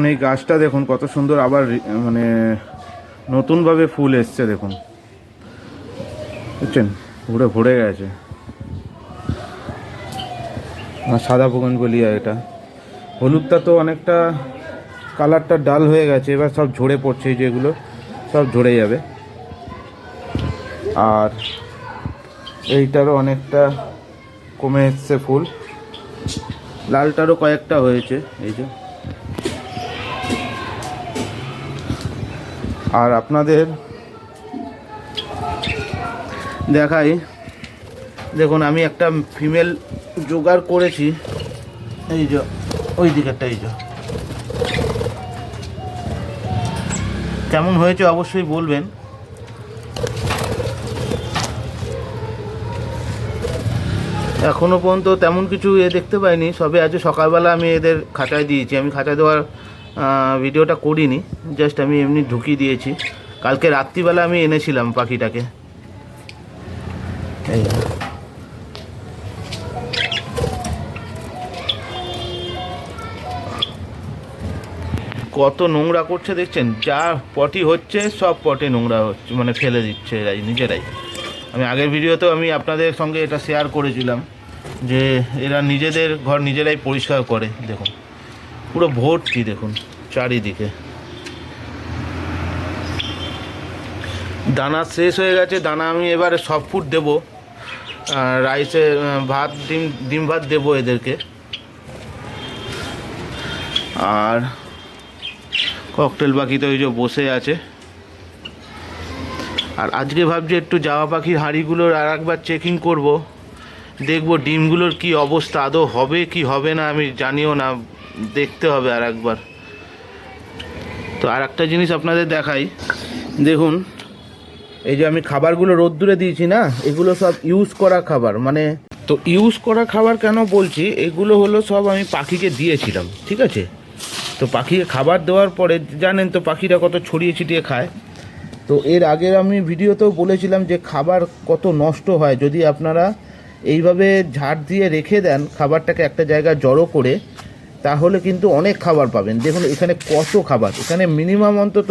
দেখুন, এই গাছটা দেখুন, কত সুন্দর আবার মানে নতুনভাবে ফুল এসছে, দেখুন। বুঝছেন? পুরো ভরে গেছে। আর সাদা বলিয়া এটা। হলুদটা তো অনেকটা কালারটা ডাল হয়ে গেছে, এবার সব ঝরে পড়ছে যেগুলো সব ঝরে যাবে। আর এইটারও অনেকটা কমে এসছে ফুল। লালটারও কয়েকটা হয়েছে, এই যে। আর আপনাদের দেখাই। দেখুন, আমি একটা ফিমেল জোগাড় করেছি। এই যে, ওই দিকেরটা, এই যে। কেমন হয়েছে অবশ্যই বলবেন। এখনও পর্যন্ত তেমন কিছু এ দেখতে পাইনি। সবে আজ সকালবেলা আমি এদের খাঁচায় দিয়েছি। আমি খাঁচায় দেওয়ার ভিডিওটা করিনি জাস্ট আমি এমনি ঢুকিয়ে দিয়েছি। কালকে রাত্রিবেলা আমি এনেছিলাম পাখিটাকে। এই কত নোংরা করছে দেখছেন? যা পটি হচ্ছে, সব পটে নোংরা হচ্ছে মানে ফেলে দিচ্ছে এরাই, নিজেরাই। আমি আগের ভিডিওতেও আমি আপনাদের সঙ্গে এটা শেয়ার করেছিলাম, যে এরা নিজেদের ঘর নিজেরাই পরিষ্কার করে, দেখুন। পুরো ভর্তি, দেখুন, চারিদিকে। দানা শেষ হয়ে গেছে, দানা আমি এবারে সব ফুড দেবো। রাইসে ভাত, ডিম ডিম ভাত দেবো এদেরকে। আর ককটেল পাখি তো ওই যে বসে আছে। আর আজকে ভাবছি একটু জামা পাখির হাঁড়িগুলোর আর একবার চেকিং করব। দেখব ডিমগুলোর কি অবস্থা, আদৌ হবে কি হবে না, আমি জানিও না। দেখতে হবে আর একবার তো আর একটা জিনিস আপনাদের দেখাই। দেখুন, এই যে আমি খাবারগুলো রোদ্দুরে দিয়েছি না, এগুলো সব ইউজ করা খাবার। মানে তো ইউজ করা খাবার কেন বলছি? এগুলো হলো সব আমি পাখিকে দিয়েছিলাম, ঠিক আছে? তো পাখিকে খাবার দেওয়ার পরে, জানেন তো পাখিরা কত ছড়িয়ে ছিটিয়ে খায়। তো এর আগের আমি ভিডিওতেও বলেছিলাম যে খাবার কত নষ্ট হয়। যদি আপনারা এইভাবে ঝাড় দিয়ে রেখে দেন, খাবারটাকে একটা জায়গায় জড়ো করে তাহলে কিন্তু অনেক খাবার পাবেন। দেখুন, এখানে কত খাবার। এখানে মিনিমাম অন্তত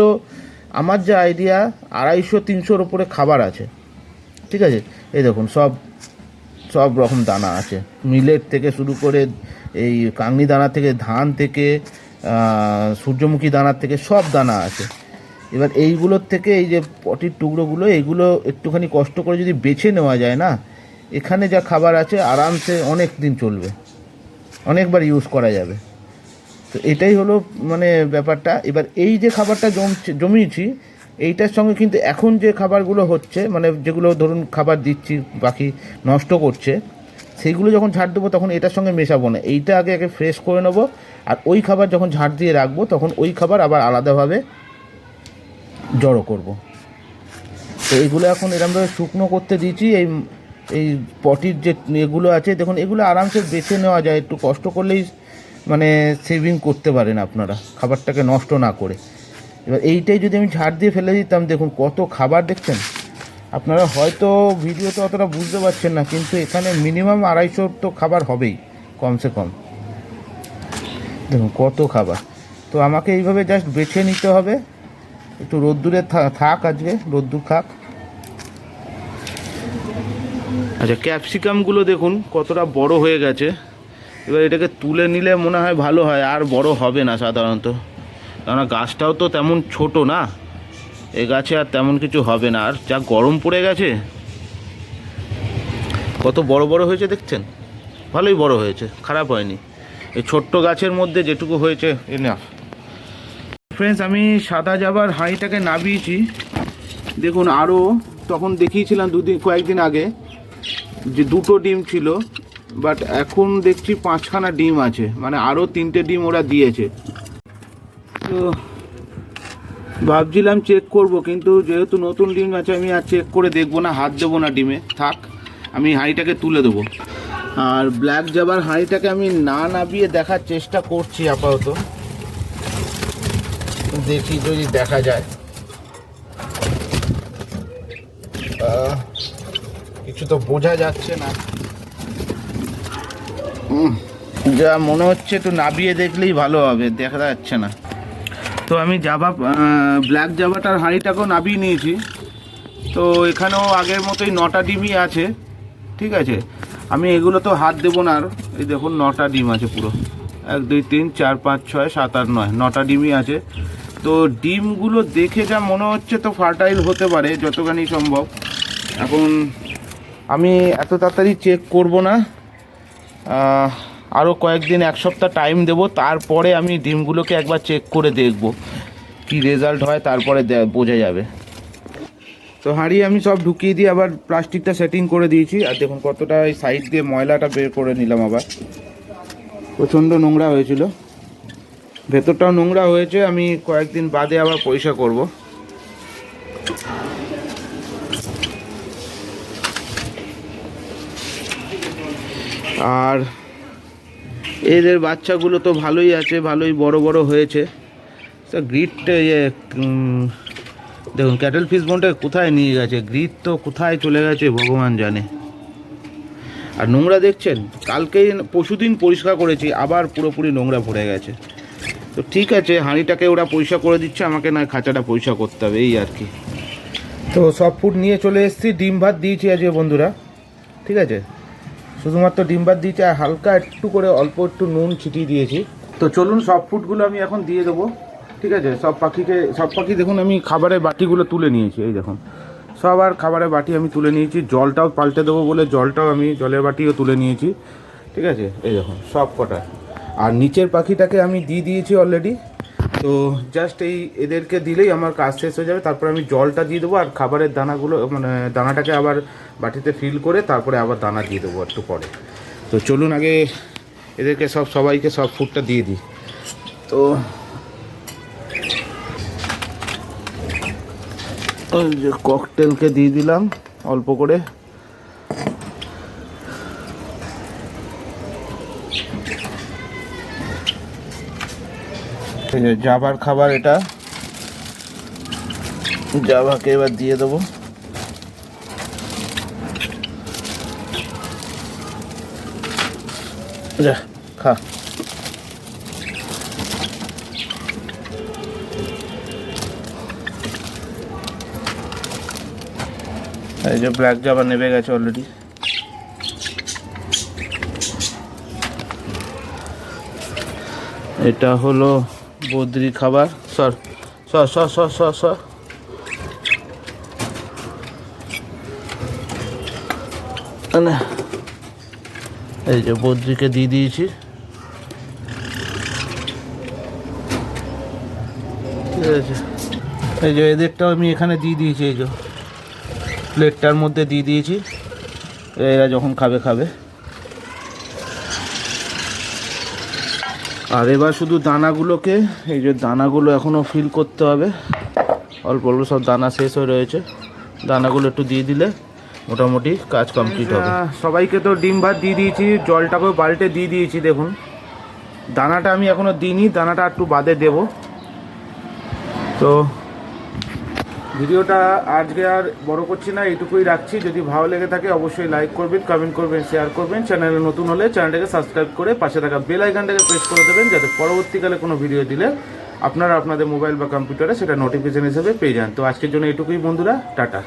আমার যে আইডিয়া আড়াইশো, তিনশোর ওপরে খাবার আছে। ঠিক আছে? এই দেখুন, সব সব রকম দানা আছে। মিলেট থেকে শুরু করে এই কাংনি দানা থেকে, ধান থেকে সূর্যমুখী দানার থেকে সব দানা আছে। এবার এইগুলোর থেকে এই যে পটির টুকরোগুলো এইগুলো একটুখানি কষ্ট করে যদি বেছে নেওয়া যায় না, এখানে যা খাবার আছে, আরামসে অনেক দিন চলবে। অনেকবার ইউজ করা যাবে। তো এটাই হলো মানে ব্যাপারটা। এবার এই যে খাবারটা জমছে জমিয়েছি, এইটার সঙ্গে কিন্তু এখন যে খাবারগুলো হচ্ছে মানে যেগুলো ধরুন খাবার দিচ্ছি, বাকি নষ্ট করছে সেইগুলো যখন ঝাড় দেবো তখন এটার সঙ্গে মেশাবো না। এইটা আগে আগে ফ্রেশ করে নেব আর ওই খাবার যখন ঝাড় দিয়ে রাখব তখন ওই খাবার আবার আলাদাভাবে জড়ো করব। তো এইগুলো এখন এরমভাবে শুকনো করতে দিয়েছি, এই এই পটির যে এগুলো আছে, দেখুন, এগুলো আরামসে বেছে নেওয়া যায়। একটু কষ্ট করলেই মানে সেভিং করতে পারেন আপনারা, খাবারটাকে নষ্ট না করে। এবার এইটাই যদি আমি ঝাড় দিয়ে ফেলে দিতাম, দেখুন, কত খাবার দেখছেন? আপনারা হয়তো ভিডিওতে অতটা বুঝতে পারছেন না, কিন্তু এখানে মিনিমাম আড়াইশো তো খাবার হবেই, কমসে কম। দেখুন, কত খাবার। তো আমাকে এইভাবে জাস্ট বেছে নিতে হবে। একটু রোদ্দুরে থাক আজকে, রোদ্দুর খাক। আচ্ছা ক্যাপসিকামগুলো দেখুন, কতটা বড় হয়ে গেছে। এবার এটাকে তুলে নিলে মনে হয় ভালো হয়, আর বড় হবে না সাধারণত। কেননা গাছটাও তো তেমন ছোট না। এ গাছে আর তেমন কিছু হবে না। আর যা গরম পড়ে গেছে, কত বড় বড় হয়েছে দেখছেন? ভালোই বড় হয়েছে, খারাপ হয়নি। এই ছোট্ট গাছের মধ্যে যেটুকু হয়েছে এনাফ ফ্রেন্ডস আমি সাদা যাবার হাঁড়িটাকে নাবিয়েছি। দেখুন আরও তখন দেখিয়েছিলাম দুদিন, কয়েকদিন আগে। যে দুটো ডিম ছিল বাট এখন দেখছি পাঁচখানা ডিম আছে মানে আরও তিনটে ডিম ওরা দিয়েছে। তো ভাবছিলাম চেক করব, কিন্তু যেহেতু নতুন ডিম আছে, আমি আর চেক করে দেখব না, হাত দেবো না ডিমে। থাক, আমি হাঁড়িটাকে তুলে দেবো। আর ব্ল্যাক জাবার হাঁড়িটাকে আমি না নাবিয়ে দেখার চেষ্টা করছি আপাতত। দেখি যদি দেখা যায়। কিছু তো বোঝা যাচ্ছে না। যা মনে হচ্ছে একটু নাবিয়ে দেখলেই ভালো হবে, দেখা যাচ্ছে না। তো আমি জাভা ব্ল্যাক জাভাটার হাঁড়িটাকেও নাবিয়ে নিয়েছি। তো এখানেও আগের মতোই নটা ডিমই আছে, ঠিক আছে? আমি এগুলো তো হাত দেবো না আর, এই দেখুন নটা ডিম আছে পুরো। এক, দুই, তিন, চার, পাঁচ, ছয়, সাত, আট, নয়, নটা ডিমই আছে। তো ডিমগুলো দেখে যা মনে হচ্ছে তো ফার্টাইল হতে পারে, যতখানি সম্ভব। এখন আমি এত তাড়াতাড়ি চেক করব না। আরও কয়েকদিন, এক সপ্তাহ টাইম দেবো, তারপরে আমি ডিমগুলোকে একবার চেক করে দেখব। কি রেজাল্ট হয়, তারপরে বোঝা যাবে। তো হাঁড়ি আমি সব ঢুকিয়ে দিয়ে আবার প্লাস্টিকটা সেটিং করে দিয়েছি। আর দেখুন কতটা এই সাইড দিয়ে ময়লাটা বের করে নিলাম আবার। প্রচণ্ড নোংরা হয়েছিল। ভেতরটাও নোংরা হয়েছে, আমি কয়েকদিন বাদে আবার পরিষ্কার করব। আর এদের বাচ্চাগুলো তো ভালোই আছে, ভালোই বড় বড় হয়েছে। গ্রিট ইয়ে দেখুন, ক্যাটেল ফিশ বোনটা কোথায় নিয়ে গেছে? গ্রিট তো কোথায় চলে গেছে, ভগবান জানে। আর নোংরা দেখছেন? কালকেই পরশুদিন পরিষ্কার করেছি, আবার পুরোপুরি নোংরা ভরে গেছে। তো ঠিক আছে, হাঁড়িটাকে ওরা পরিষ্কার করে দিচ্ছে, আমাকে না খাঁচাটা পরিষ্কার করতে হবে, এই আর কি। তো সব ফুড নিয়ে চলে এসেছি, ডিম ভাত দিয়েছি আজকে বন্ধুরা। ঠিক আছে? শুধুমাত্র ডিম ভাত দিয়েছি আর হালকা একটু করে অল্প একটু নুন ছিটিয়ে দিয়েছি। তো চলুন সব ফুডগুলো আমি এখন দিয়ে দেবো। ঠিক আছে? সব পাখিকে, সব পাখি দেখুন, আমি খাবারের বাটিগুলো তুলে নিয়েছি, এই দেখুন। সব আর খাবারের বাটি আমি তুলে নিয়েছি। জলটাও পাল্টে দেবো বলে জলটাও আমি, জলের বাটিও তুলে নিয়েছি। ঠিক আছে? এই দেখুন, সব কটা। আর নিচের পাখিটাকে আমি দিয়ে দিয়েছি অলরেডি তো জাস্ট এই এদেরকে দিলেই আমার কাজ শেষ হয়ে যাবে। তারপরে আমি জলটা দিয়ে দেবো আর খাবারের দানাগুলো মানে দানাটাকে আবার বাটিতে ফিল করে তারপরে আবার দানা দিয়ে দেবো একটু পরে। তো চলুন আগে এদেরকে সব, সবাইকে সব ফুডটা দিয়ে দিই। তো ককটেলকে দিয়ে দিলাম অল্প করে। জাবার খাবার এটা। জাভাকে এবার দিয়ে দেবো। যা, খা। এই যে ব্ল্যাক জাবা নেমে গেছে অলরেডি এটা হলো বদ্রি খাবার। সর সর সর সর সর সর। এই যে বদ্রিকে দিয়ে দিয়েছি। ঠিক আছে। এই যে এদেরটাও আমি এখানে দিয়ে দিয়েছি, এই যে। প্লেটটার মধ্যে দিয়ে দিয়েছি। এরা যখন খাবে খাবে। আর এবার শুধু দানাগুলোকে, এই যে দানাগুলো এখনও ফিল করতে হবে। অল্প অল্প সব দানা শেষ হয়ে রয়েছে। দানাগুলো একটু দিয়ে দিলে মোটামুটি কাজ কমপ্লিট হবে। সবাইকে তো ডিম ভাত দিয়ে দিয়েছি, জলটাকেও বাল্টে দিয়ে দিয়েছি, দেখুন। দানাটা আমি এখনও দিইনি, দানাটা একটু বাদে দেব। তো ভিডিওটা আজকে আর বড় করছি না, এইটুকুই রাখছি। যদি ভালো লেগে থাকে অবশ্যই লাইক করবেন কমেন্ট করবেন শেয়ার করবেন। চ্যানেলে নতুন হলে চ্যানেলটাকে সাবস্ক্রাইব করে পাশে থাকা বেল আইকনটাকে প্রেস করে দেবেন, যাতে পরবর্তীকালে কোনো ভিডিও দিলে আপনারা আপনাদের মোবাইল বা কম্পিউটারে সেটা নোটিফিকেশন হিসেবে পেয়ে যান। তো আজকের জন্য এইটুকুই বন্ধুরা, টাটা।